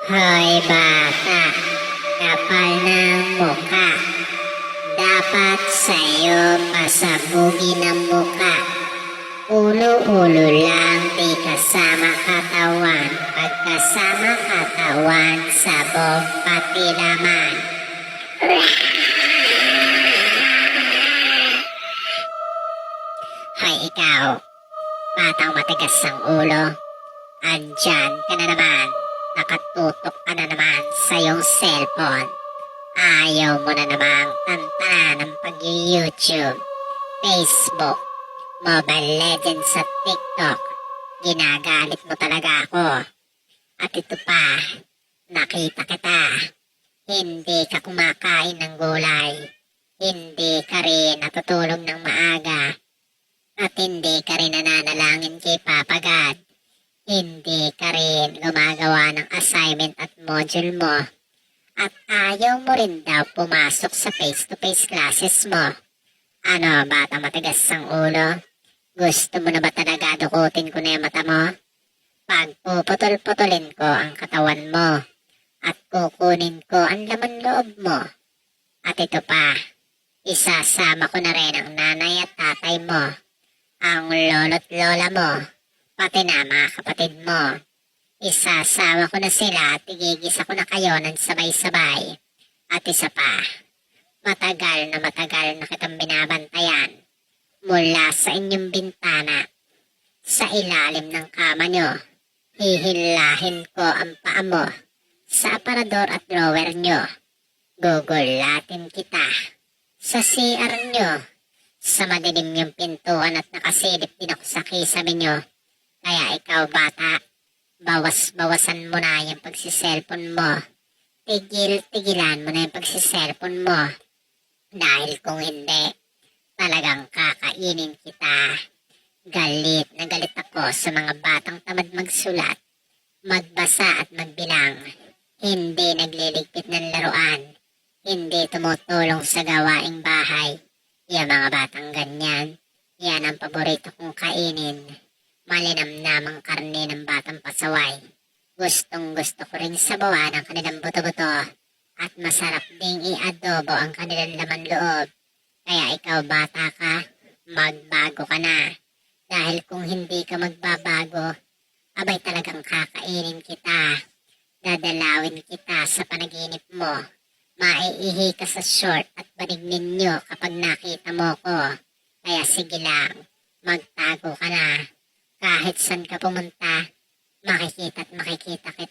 Hoy bata, kapal ng muka. Dapat sa'yo pasabugin ang muka. Ulo-ulo lang, di kasama katawan. Pagkasama katawan, sabog pati laman. Hoy ikaw, batang matigas ang ulo. Andyan ka na naman. Nakatutok ka na naman sa iyong cellphone. Ayaw mo na namang tantanan ng pag-YouTube, Facebook, Mobile Legends at TikTok. Ginagalit mo talaga ako. At ito pa, nakita kita. Hindi ka kumakain ng gulay. Hindi ka rin natutulog ng maaga. At hindi ka rin nananalangin kay Papa God. Hindi ka rin gumagawa ng assignment at module mo. At ayaw mo rin daw pumasok sa face-to-face classes mo. Ano, bata matigas ang ulo? Gusto mo na ba talaga dukutin ko na yung mata mo? Pag puputol-putulin ko ang katawan mo at kukunin ko ang laman loob mo. At ito pa, isasama ko na rin ang nanay at tatay mo, ang lolo't lola mo, pati na mga kapatid mo. Isasama ko na sila at igigisa ko na kayo ng sabay-sabay. At isa pa, matagal na matagal na kitang binabantayan mula sa inyong bintana sa ilalim ng kama nyo. Hihilahin ko ang paa mo sa aparador at drawer nyo. Gugulatin kita sa CR nyo. Sa madilim yung pintuan at nakasilip din ako sa kisame nyo. Kaya ikaw bata, bawas-bawasan mo na yung pagsiselfon mo. Tigil-tigilan mo na yung pagsiselfon mo. Dahil kung hindi, talagang kakainin kita. Galit na galit ako sa mga batang tamad magsulat, magbasa at magbilang. Hindi nagliligpit ng laruan. Hindi tumutulong sa gawaing bahay. Yung mga batang ganyan, yan ang paborito kong kainin. Malinamnamang karne ng batang pasaway. Gustong gusto ko rin sabawan ang kanilang buto-buto at masarap ding i-adobo ang kanilang laman loob. Kaya ikaw bata ka, magbago ka na. Dahil kung hindi ka magbabago, abay talagang kakainin kita. Dadalawin kita sa panaginip mo. Maiihi ka sa short at banig ninyo kapag nakita mo ko. Kaya sige lang, magtago ka na. Kahit saan ka pumunta, makikita at makikita kita.